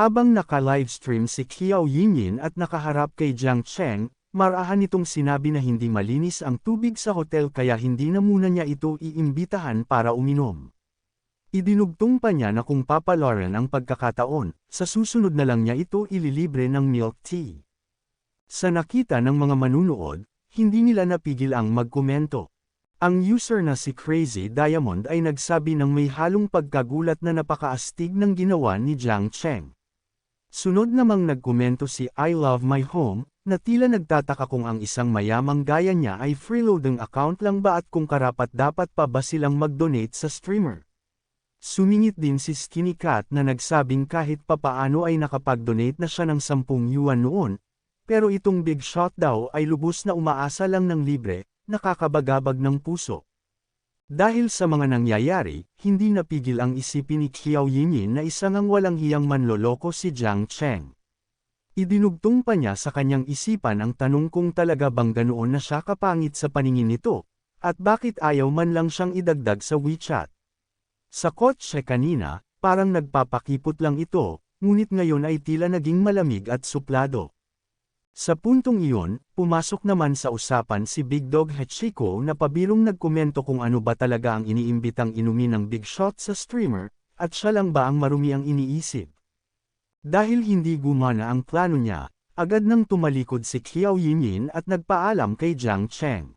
Habang naka-livestream si Qiao Yinyin at nakaharap kay Jiang Cheng, marahan nitong sinabi na hindi malinis ang tubig sa hotel kaya hindi na muna niya ito iimbitahan para uminom. Idinugtong pa niya na kung papaloran ang pagkakataon, sa susunod na lang niya ito ililibre ng milk tea. Sa nakita ng mga manunood, hindi nila napigil ang magkomento. Ang user na si Crazy Diamond ay nagsabi ng may halong pagkagulat na napakaastig ng ginawa ni Jiang Cheng. Sunod namang nagkomento si I Love My Home, na tila nagtataka kung ang isang mayamang gaya niya ay freeloading account lang ba at kung karapat dapat pa ba silang mag-donate sa streamer. Sumingit din si Skinny Cat na nagsabing kahit papaano ay nakapag-donate na siya ng 10 yuan noon, pero itong big shot daw ay lubos na umaasa lang ng libre, nakakabagabag ng puso. Dahil sa mga nangyayari, hindi napigil ang isipin ni Qiao Yinyin na isang ang walang hiyang manloloko si Jiang Cheng. Idinugtong pa niya sa kanyang isipan ang tanong kung talaga bang ganoon na siya kapangit sa paningin nito, at bakit ayaw man lang siyang idagdag sa WeChat. Sa kotse kanina, parang nagpapakipot lang ito, ngunit ngayon ay tila naging malamig at suplado. Sa puntong iyon, pumasok naman sa usapan si Big Dog Hachiko na pabirong nagkomento kung ano ba talaga ang iniimbitang inumin ng Big Shot sa streamer, at siya lang ba ang marumi ang iniisip. Dahil hindi gumana ang plano niya, agad nang tumalikod si Qiao Yinyin at nagpaalam kay Jiang Cheng.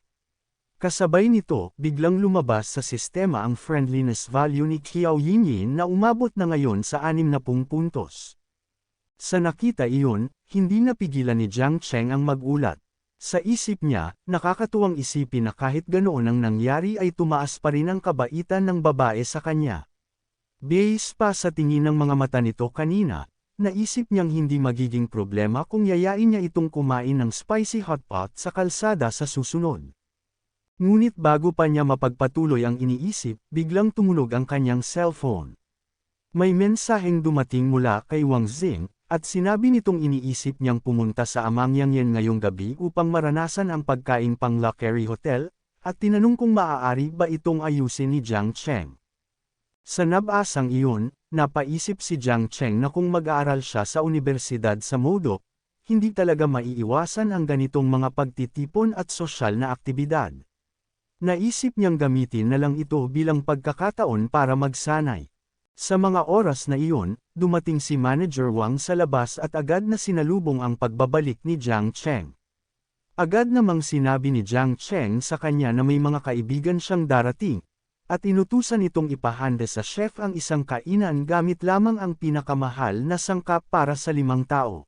Kasabay nito, biglang lumabas sa sistema ang friendliness value ni Qiao Yinyin na umabot na ngayon sa 60 puntos. Sa nakita iyon, hindi napigilan ni Jiang Cheng ang magulat. Sa isip niya, nakakatuwang isipin na kahit ganoon ang nangyari ay tumaas pa rin ang kabaitan ng babae sa kanya. Base pa sa tingin ng mga mata nito kanina, naisip niyang hindi magiging problema kung yayain niya itong kumain ng spicy hot pot sa kalsada sa susunod. Ngunit bago pa niya mapagpatuloy ang iniisip, biglang tumunog ang kanyang cellphone. May mensaheng dumating mula kay Wang Zing, at sinabi nitong iniisip niyang pumunta sa Amangyang Yen ngayong gabi upang maranasan ang pagkain pang La Kerry Hotel, at tinanong kung maaari ba itong ayusin ni Jiang Cheng. Sa nabasang iyon, napaisip si Jiang Cheng na kung mag-aaral siya sa universidad sa Modok, hindi talaga maiiwasan ang ganitong mga pagtitipon at sosyal na aktibidad. Naisip niyang gamitin na lang ito bilang pagkakataon para magsanay. Sa mga oras na iyon, dumating si Manager Wang sa labas at agad na sinalubong ang pagbabalik ni Jiang Cheng. Agad namang sinabi ni Jiang Cheng sa kanya na may mga kaibigan siyang darating, at inutusan itong ipahanda sa chef ang isang kainan gamit lamang ang pinakamahal na sangkap para sa limang tao.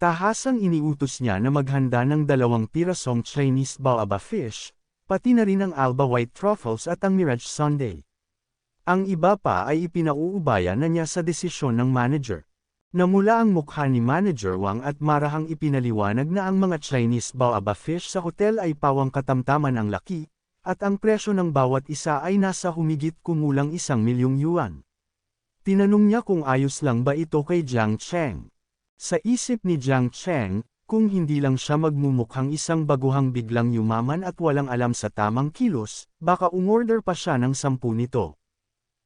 Tahasang iniutos niya na maghanda ng dalawang pirasong Chinese baobab fish, pati na rin ang Alba White Truffles at ang Mirage Sundae. Ang iba pa ay ipinauubaya na niya sa desisyon ng manager. Namula ang mukha ni Manager Wang at marahang ipinaliwanag na ang mga Chinese baobab fish sa hotel ay pawang katamtaman ang laki, at ang presyo ng bawat isa ay nasa humigit kumulang isang milyong yuan. Tinanong niya kung ayos lang ba ito kay Jiang Cheng. Sa isip ni Jiang Cheng, kung hindi lang siya magmumukhang isang baguhang biglang yumaman at walang alam sa tamang kilos, baka umorder pa siya ng sampu nito.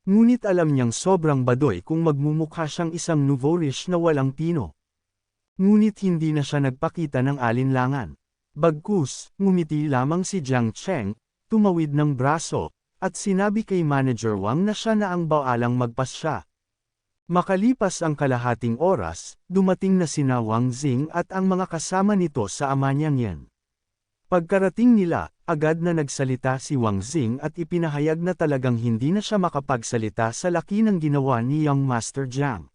Ngunit alam niyang sobrang badoy kung magmumukha siyang isang nouveau-riche na walang pino. Ngunit hindi na siya nagpakita ng alinlangan. Bagkus, ngumiti lamang si Jiang Cheng, tumawid ng braso, at sinabi kay Manager Wang na siya na ang baalang magpasya. Makalipas ang kalahating oras, dumating na sina Wang Zing at ang mga kasama nito sa Amanyang Yan. Pagkarating nila, agad na nagsalita si Wang Zing at ipinahayag na talagang hindi na siya makapagsalita sa laki ng ginawa ni Young Master Jiang.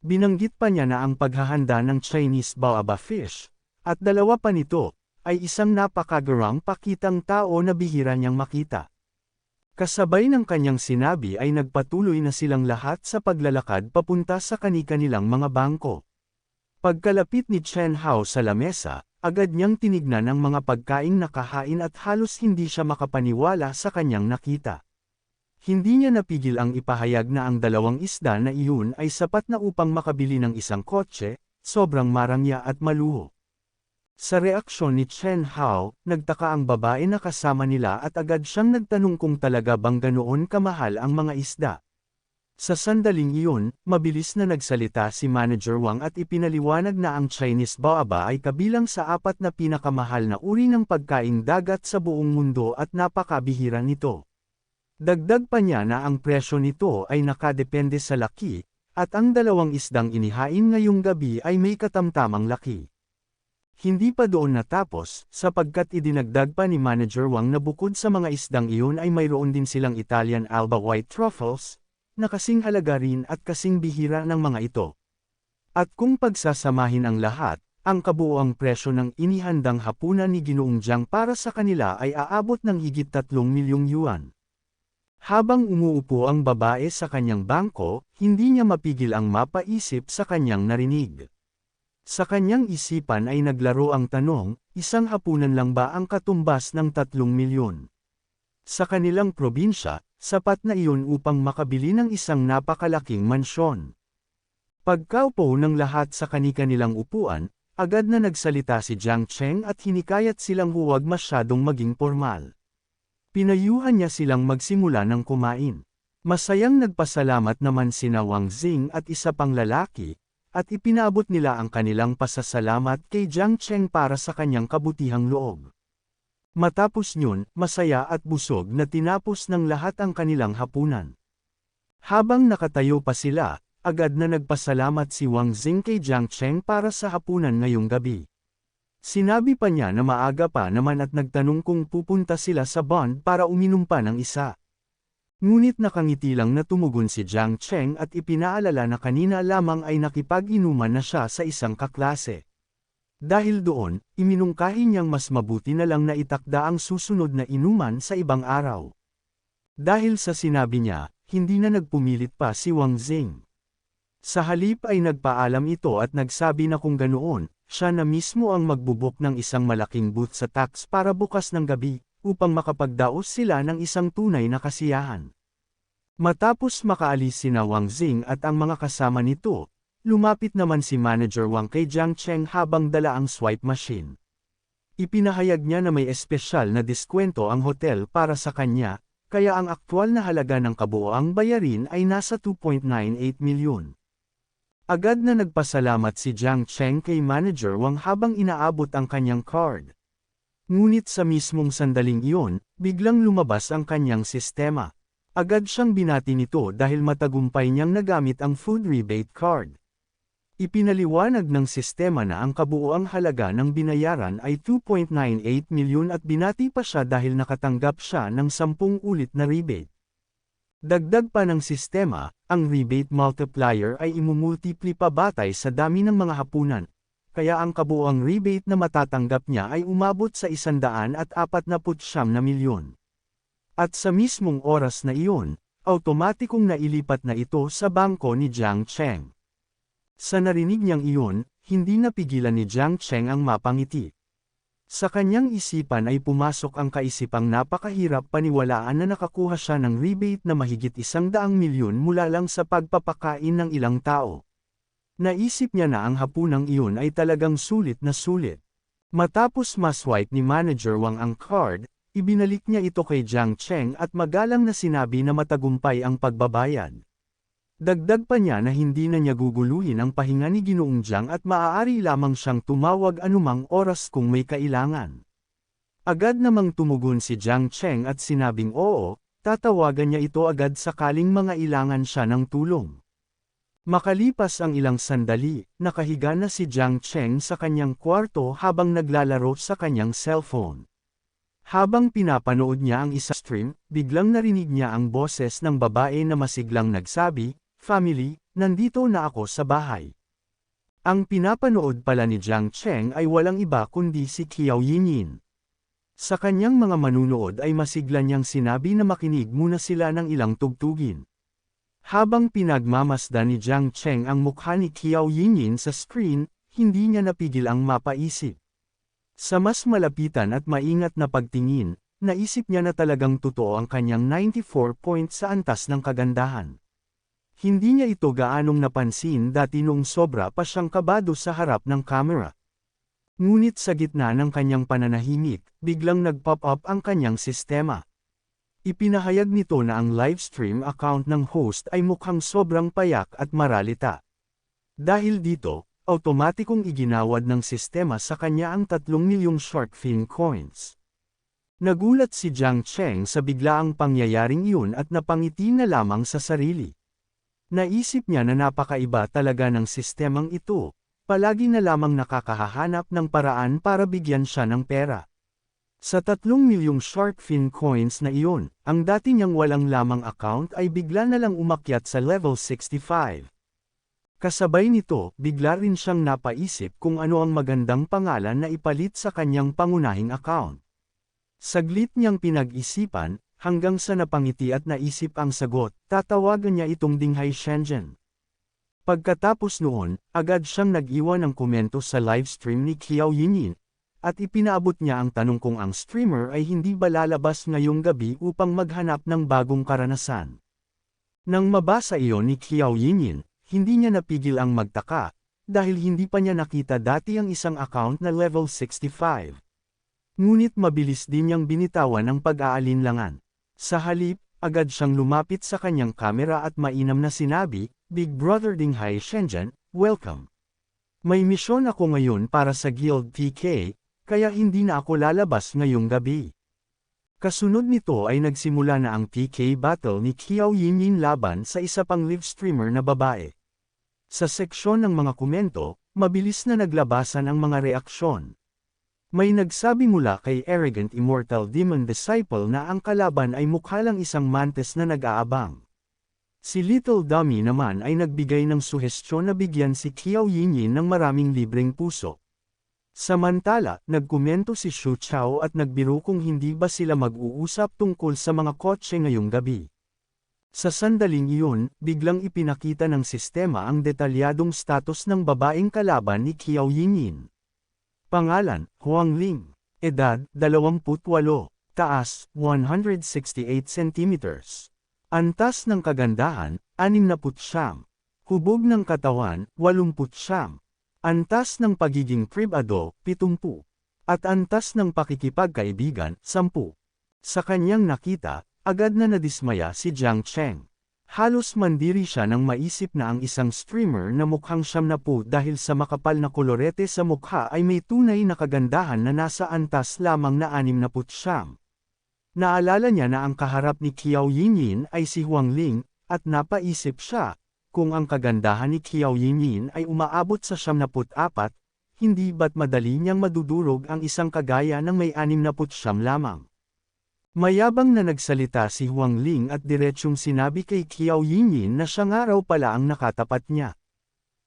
Binanggit pa niya na ang paghahanda ng Chinese baobab fish, at dalawa pa nito, ay isang napakagarang pakitang tao na bihira niyang makita. Kasabay ng kanyang sinabi ay nagpatuloy na silang lahat sa paglalakad papunta sa kani-kanilang mga bangko. Pagkalapit ni Chen Hao sa lamesa, Agad niyang tinignan ang mga pagkaing nakahain at halos hindi siya makapaniwala sa kanyang nakita. Hindi niya napigil ang ipahayag na ang dalawang isda na iyon ay sapat na upang makabili ng isang kotse, sobrang marangya at maluho. Sa reaksyon ni Chen Hao, nagtaka ang babae na kasama nila at agad siyang nagtanong kung talaga bang ganoon kamahal ang mga isda. Sa sandaling iyon, mabilis na nagsalita si Manager Wang at ipinaliwanag na ang Chinese baoba ay kabilang sa apat na pinakamahal na uri ng pagkaing dagat sa buong mundo at napakabihira nito. Dagdag pa niya na ang presyo nito ay nakadepende sa laki, at ang dalawang isdang inihain ngayong gabi ay may katamtamang laki. Hindi pa doon natapos, sapagkat idinagdag pa ni Manager Wang na bukod sa mga isdang iyon ay mayroon din silang Italian Alba White Truffles, na kasing halaga rin at kasing bihira ng mga ito. At kung pagsasamahin ang lahat, ang kabuoang presyo ng inihandang hapunan ni Ginoong Jiang para sa kanila ay aabot ng higit 3 milyong yuan. Habang umuupo ang babae sa kanyang bangko, hindi niya mapigil ang mapaisip sa kanyang narinig. Sa kanyang isipan ay naglaro ang tanong, isang hapunan lang ba ang katumbas ng tatlong milyon? Sa kanilang probinsya, sapat na iyon upang makabili ng isang napakalaking mansyon. Pagkaupo ng lahat sa kani-kanilang upuan, agad na nagsalita si Jiang Cheng at hinikayat silang huwag masyadong maging formal. Pinayuhan niya silang magsimula ng kumain. Masayang nagpasalamat naman sina Wang Xing at isa pang lalaki, at ipinabot nila ang kanilang pasasalamat kay Jiang Cheng para sa kanyang kabutihang loob. Matapos yun, masaya at busog na tinapos ng lahat ang kanilang hapunan. Habang nakatayo pa sila, agad na nagpasalamat si Wang Xing kay Jiang Cheng para sa hapunan ngayong gabi. Sinabi pa niya na maaga pa naman at nagtanong kung pupunta sila sa bond para uminom pa ng isa. Ngunit nakangiti lang na tumugon si Jiang Cheng at ipinaalala na kanina lamang ay nakipag-inuman na siya sa isang kaklase. Dahil doon, iminungkahi niyang mas mabuti na lang na itakda ang susunod na inuman sa ibang araw. Dahil sa sinabi niya, hindi na nagpumilit pa si Wang Xing. Sa halip ay nagpaalam ito at nagsabi na kung ganoon, siya na mismo ang magbubuk ng isang malaking booth sa tax para bukas ng gabi, upang makapagdaos sila ng isang tunay na kasiyahan. Matapos makaalis sina Wang Xing at ang mga kasama nito, lumapit naman si Manager Wang kay Jiang Cheng habang dala ang swipe machine. Ipinahayag niya na may espesyal na diskwento ang hotel para sa kanya, kaya ang aktwal na halaga ng kabuoang bayarin ay nasa 2.98 milyon. Agad na nagpasalamat si Jiang Cheng kay Manager Wang habang inaabot ang kanyang card. Ngunit sa mismong sandaling iyon, biglang lumabas ang kanyang sistema. Agad siyang binati nito dahil matagumpay niyang nagamit ang food rebate card. Ipinaliwanag ng sistema na ang kabuoang halaga ng binayaran ay 2.98 milyon at binati pa siya dahil nakatanggap siya ng 10 ulit na rebate. Dagdag pa ng sistema, ang rebate multiplier ay imumultipli pa batay sa dami ng mga hapunan, kaya ang kabuoang rebate na matatanggap niya ay umabot sa 149 na milyon. At sa mismong oras na iyon, automatikong nailipat na ito sa bangko ni Jiang Cheng. Sa narinig niyang iyon, hindi napigilan ni Jiang Cheng ang mapangiti. Sa kanyang isipan ay pumasok ang kaisipang napakahirap paniwalaan na nakakuha siya ng rebate na mahigit isang daang milyon mula lang sa pagpapakain ng ilang tao. Naisip niya na ang hapunang iyon ay talagang sulit na sulit. Matapos maswipe ni Manager Wang ang card, ibinalik niya ito kay Jiang Cheng at magalang na sinabi na matagumpay ang pagbabayad. Dagdag pa niya na hindi na niya guguluhin ang pahinga ni Ginoong Jiang at maaari lamang siyang tumawag anumang oras kung may kailangan. Agad namang tumugon si Jiang Cheng at sinabing oo, tatawagan niya ito agad sakaling mga ilangan siya ng tulong. Makalipas ang ilang sandali, nakahiga na si Jiang Cheng sa kanyang kwarto habang naglalaro sa kanyang cellphone. Habang pinapanood niya ang isa stream, biglang narinig niya ang boses ng babae na masiglang nagsabi, Family, nandito na ako sa bahay. Ang pinapanood pala ni Jiang Cheng ay walang iba kundi si Qiao Yinyin. Sa kanyang mga manunood ay masigla niyang sinabi na makinig muna sila ng ilang tugtugin. Habang pinagmamasdan ni Jiang Cheng ang mukha ni Qiao Yinyin sa screen, hindi niya napigil ang mapaisip. Sa mas malapitan at maingat na pagtingin, naisip niya na talagang totoo ang kanyang 94 points sa antas ng kagandahan. Hindi niya ito gaanong napansin dati noong sobra pa siyang kabado sa harap ng kamera. Ngunit sa gitna ng kanyang pananahimik, biglang nag-pop up ang kanyang sistema. Ipinahayag nito na ang livestream account ng host ay mukhang sobrang payak at maralita. Dahil dito, automatikong iginawad ng sistema sa kanya ang 3 milyong shark fin coins. Nagulat si Jiang Cheng sa biglaang pangyayaring iyon at napangiti na lamang sa sarili. Naisip niya na napakaiba talaga ng sistemang ito, palagi na lamang nakakahahanap ng paraan para bigyan siya ng pera. Sa tatlong milyong shark fin coins na iyon, ang dati niyang walang lamang account ay bigla na lang umakyat sa level 65. Kasabay nito, bigla rin siyang napaisip kung ano ang magandang pangalan na ipalit sa kanyang pangunahing account. Saglit niyang pinag-isipan, hanggang sa napangiti at naisip ang sagot, tatawagan niya itong Dinghai Shenzhen. Pagkatapos noon, agad siyang nag-iwan ng komento sa livestream ni Kiao Yinyin, at ipinaabot niya ang tanong kung ang streamer ay hindi ba lalabas ngayong gabi upang maghanap ng bagong karanasan. Nang mabasa iyon ni Kiao Yinyin, hindi niya napigil ang magtaka, dahil hindi pa niya nakita dati ang isang account na level 65. Ngunit mabilis din niyang binitawan ang pag-aalinlangan. Sa halip, agad siyang lumapit sa kanyang kamera at mainam na sinabi, Big Brother Dinghai Shenzhen, welcome. May misyon ako ngayon para sa Guild TK, kaya hindi na ako lalabas ngayong gabi. Kasunod nito ay nagsimula na ang TK battle ni Kiao Yinyin laban sa isa pang live streamer na babae. Sa seksyon ng mga komento, mabilis na naglabasan ang mga reaksyon. May nagsabi mula kay Arrogant Immortal Demon Disciple na ang kalaban ay mukha lang isang mantis na nag-aabang. Si Little Dummy naman ay nagbigay ng suhestyon na bigyan si Kiao Yinyin ng maraming libreng puso. Samantala, nagkomento si Shu Chao at nagbiro kung hindi ba sila mag-uusap tungkol sa mga kotse ngayong gabi. Sa sandaling iyon, biglang ipinakita ng sistema ang detalyadong status ng babaeng kalaban ni Kiao Yinyin. Pangalan, Huang Ling. Edad, 28. Taas, 168 centimeters. Antas ng kagandahan, 69. Hubog ng katawan, 80. Antas ng pagiging pribado, 70. At antas ng pakikipagkaibigan, 10. Sa kanyang nakita, agad na nadismaya si Jiang Cheng. Halos mandiri siya nang maisip na ang isang streamer na mukhang siyam na po dahil sa makapal na kolorete sa mukha ay may tunay na kagandahan na nasa antas lamang na anim na putsyam. Naalala niya na ang kaharap ni Kiao Yinyin ay si Huang Ling, at napaisip siya, kung ang kagandahan ni Kiao Yinyin ay umaabot sa 74, hindi ba't madali niyang madudurog ang isang kagaya ng may 69 lamang. Mayabang na nagsalita si Huang Ling at diretsyong sinabi kay Kiao Yinyin na siya nga raw pala ang nakatapat niya.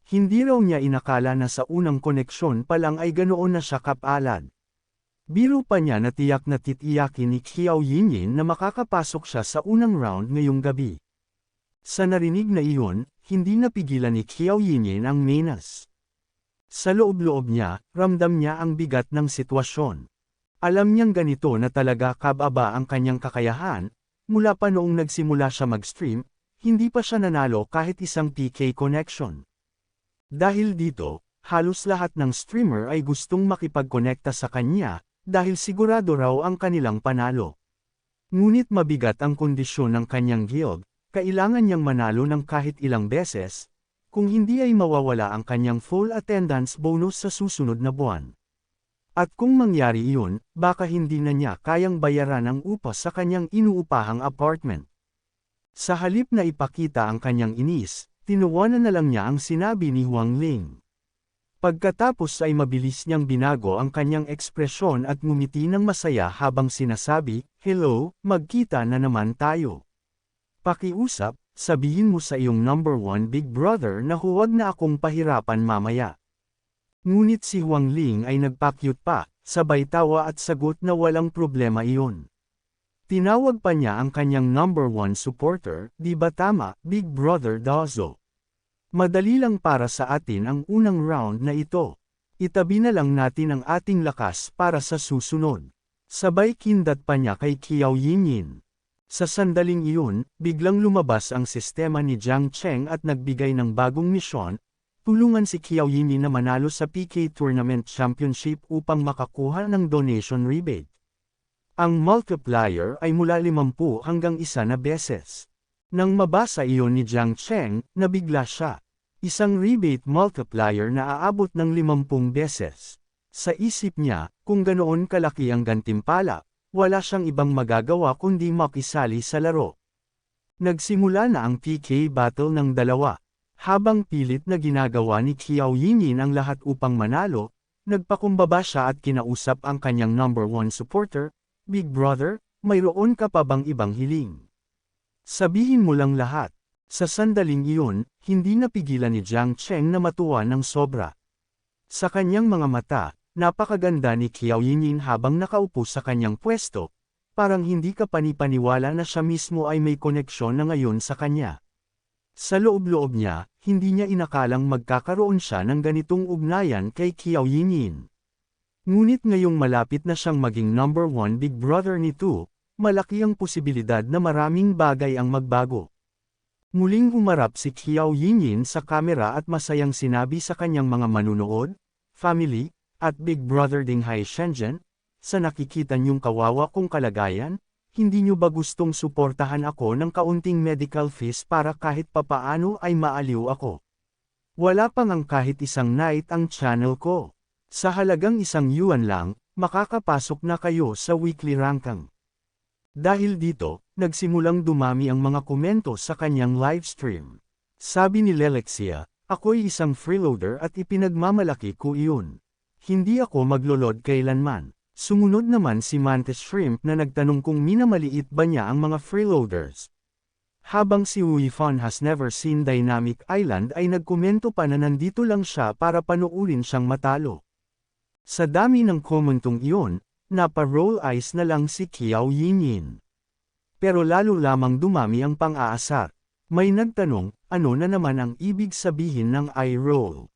Hindi raw niya inakala na sa unang koneksyon pa lang ay ganoon na siya kapalad. Biro pa niya na tiyak na titiyakin ni Xiao Yinyin na makakapasok siya sa unang round ngayong gabi. Sa narinig na iyon, hindi napigilan ni Xiao Yinyin ang menas. Sa loob-loob niya, ramdam niya ang bigat ng sitwasyon. Alam niyang ganito na talaga kababa ang kanyang kakayahan, mula pa noong nagsimula siya mag-stream, hindi pa siya nanalo kahit isang PK connection. Dahil dito, halos lahat ng streamer ay gustong makipagkonekta sa kanya, dahil sigurado raw ang kanilang panalo. Ngunit mabigat ang kondisyon ng kanyang guild, kailangan niyang manalo ng kahit ilang beses, kung hindi ay mawawala ang kanyang full attendance bonus sa susunod na buwan. At kung mangyari iyon, baka hindi na niya kayang bayaran ang upa sa kanyang inuupahang apartment. Sa halip na ipakita ang kanyang inis, tinuwanan na lang niya ang sinabi ni Huang Ling. Pagkatapos ay mabilis niyang binago ang kanyang ekspresyon at ngumiti ng masaya habang sinasabi, Hello, magkita na naman tayo. Pakiusap, sabihin mo sa iyong number one big brother na huwag na akong pahirapan mamaya. Ngunit si Huang Ling ay nagpakyut pa, sabay tawa at sagot na walang problema iyon. Tinawag pa niya ang kanyang number one supporter, di ba tama, Big Brother Dazo? Madali lang para sa atin ang unang round na ito. Itabi na lang natin ang ating lakas para sa susunod. Sabay kindat pa niya kay Kiao Yinyin. Sa sandaling iyon, biglang lumabas ang sistema ni Jiang Cheng at nagbigay ng bagong misyon, tulungan si Kiao Yinyin na manalo sa PK Tournament Championship upang makakuha ng donation rebate. Ang multiplier ay mula 50 hanggang isa na beses. Nang mabasa iyon ni Jiang Cheng, nabigla siya. Isang rebate multiplier na aabot ng 50 beses. Sa isip niya, kung ganoon kalaki ang gantimpala, wala siyang ibang magagawa kundi makisali sa laro. Nagsimula na ang PK battle ng dalawa. Habang pilit na ginagawa ni Xiao Yinyin ang lahat upang manalo, nagpakumbaba siya at kinausap ang kanyang number one supporter, Big Brother, mayroon ka pa bang ibang hiling? Sabihin mo lang lahat. Sa sandaling iyon, hindi napigilan ni Jiang Cheng na matuwa ng sobra. Sa kanyang mga mata, napakaganda ni Xiao Yinyin habang nakaupo sa kanyang pwesto, parang hindi ka panipaniwala na siya mismo ay may koneksyon na ngayon sa kanya. Sa loob-loob niya, hindi niya inakalang magkakaroon siya ng ganitong ugnayan kay Xiao Yinyin. Ngunit ngayong malapit na siyang maging number one big brother nito, malaki ang posibilidad na maraming bagay ang magbago. Muling humarap si Xiao Yinyin sa kamera at masayang sinabi sa kanyang mga manunood, family, at Big Brother Dinghai Shenzhen, sa nakikita niyong kawawa kong kalagayan, hindi niyo ba gustong suportahan ako ng kaunting medical fees para kahit papaano ay maaliw ako? Wala pang ang kahit isang night ang channel ko. Sa halagang isang yuan lang, makakapasok na kayo sa weekly ranking. Dahil dito, nagsimulang dumami ang mga komento sa kanyang livestream. Sabi ni Lelexia, ako'y isang freeloader at ipinagmamalaki ko iyon. Hindi ako maglolod kailanman. Sumunod naman si Mantis Shrimp na nagtanong kung minamaliit ba niya ang mga freeloaders. Habang si Fan has never seen Dynamic Island ay nagkomento pa na nandito lang siya para panuurin siyang matalo. Sa dami ng komentong iyon, napa-roll eyes na lang si Kiao Yinyin. Pero lalo lamang dumami ang pang-aasar. May nagtanong, ano na naman ang ibig sabihin ng eye roll?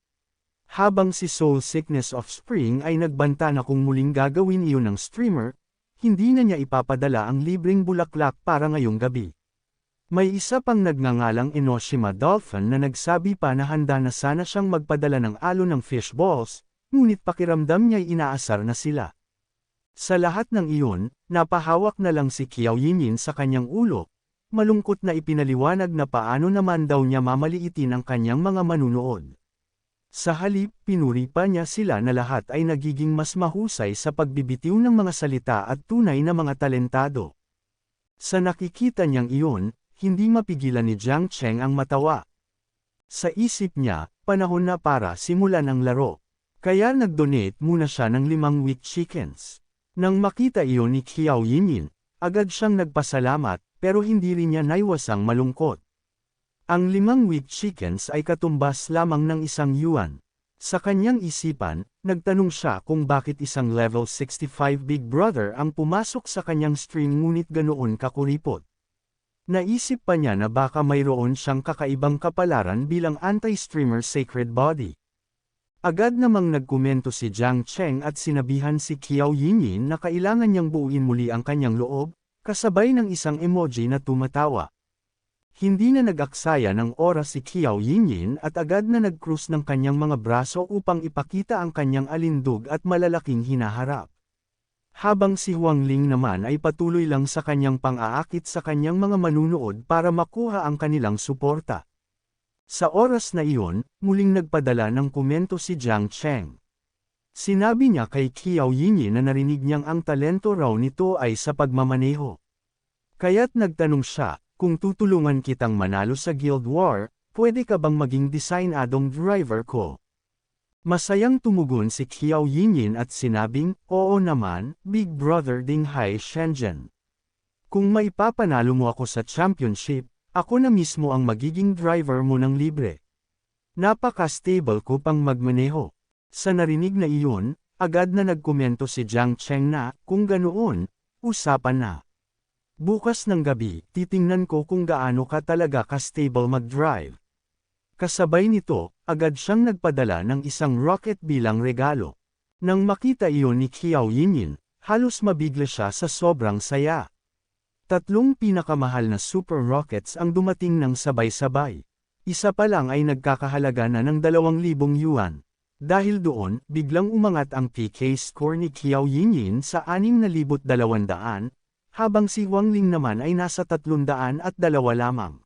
Habang si Soul Sickness of Spring ay nagbanta na kung muling gagawin iyon ng streamer, hindi na niya ipapadala ang libreng bulaklak para ngayong gabi. May isa pang nagngangalang Enoshima Dolphin na nagsabi pa na handa na sana siyang magpadala ng alo ng fish balls, ngunit pakiramdam niya'y inaasar na sila. Sa lahat ng iyon, napahawak na lang si Kiao Yinyin sa kanyang ulo, malungkot na ipinaliwanag na paano naman daw niya mamaliitin ang kanyang mga manunood. Sa halip, pinuri pa niya sila na lahat ay nagiging mas mahusay sa pagbibitiw ng mga salita at tunay na mga talentado. Sa nakikita niyang iyon, hindi mapigilan ni Jiang Cheng ang matawa. Sa isip niya, panahon na para simulan ang laro. Kaya nag-donate muna siya ng limang weak chickens. Nang makita iyon ni Xiao Yinyin, agad siyang nagpasalamat, pero hindi rin niya naiwasang malungkot. Ang limang weak chickens ay katumbas lamang ng isang yuan. Sa kanyang isipan, nagtanong siya kung bakit isang level 65 Big Brother ang pumasok sa kanyang stream ngunit ganoon kakuripot. Naisip pa niya na baka mayroon siyang kakaibang kapalaran bilang anti-streamer sacred body. Agad namang nagkomento si Jiang Cheng at sinabihan si Xiao Yinyin na kailangan niyang buuin muli ang kanyang loob, kasabay ng isang emoji na tumatawa. Hindi na nag-aksaya ng oras si Xiao Yinyin at agad na nag-cruise ng kanyang mga braso upang ipakita ang kanyang alindog at malalaking hinaharap. Habang si Huang Ling naman ay patuloy lang sa kanyang pang-aakit sa kanyang mga manunood para makuha ang kanilang suporta. Sa oras na iyon, muling nagpadala ng komento si Jiang Cheng. Sinabi niya kay Xiao Yinyi na narinig niyang ang talento raw nito ay sa pagmamaneho. Kaya't nagtanong siya, kung tutulungan kitang manalo sa Guild War, pwede ka bang maging designadong driver ko? Masayang tumugon si Xiao Yinyin at sinabing, oo naman, Big Brother Ding Hai Shenzhen. Kung maipapanalo mo ako sa championship, ako na mismo ang magiging driver mo ng libre. Napaka-stable ko pang magmaneho. Sa narinig na iyon, agad na nagkomento si Jiang Cheng na, kung ganoon, usapan na. Bukas ng gabi, titingnan ko kung gaano ka talaga ka-stable mag-drive. Kasabay nito, agad siyang nagpadala ng isang rocket bilang regalo. Nang makita iyon ni Xiao Yinyin, halos mabigla siya sa sobrang saya. Tatlong pinakamahal na super rockets ang dumating ng sabay-sabay. Isa pa lang ay nagkakahalaga na ng 2,000 yuan. Dahil doon, biglang umangat ang PK score ni Qiao Yinyin sa 6,200, habang si Huang Ling naman ay nasa 300 at dalawa lamang.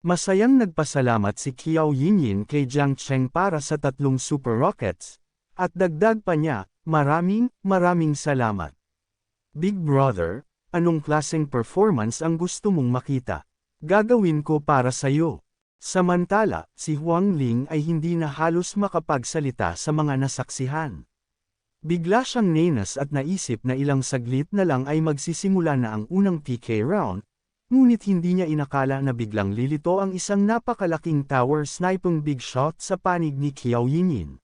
Masayang nagpasalamat si Qiao Yinyin kay Jiang Cheng para sa tatlong super rockets, at dagdag pa niya, maraming, maraming salamat. Big Brother, anong klaseng performance ang gusto mong makita? Gagawin ko para sayo. Samantala, si Huang Ling ay hindi na halos makapagsalita sa mga nasaksihan. Bigla siyang nenas at naisip na ilang saglit na lang ay magsisimula na ang unang PK round, ngunit hindi niya inakala na biglang lilito ang isang napakalaking tower sniping big shot sa panig ni Qiao Yinyin.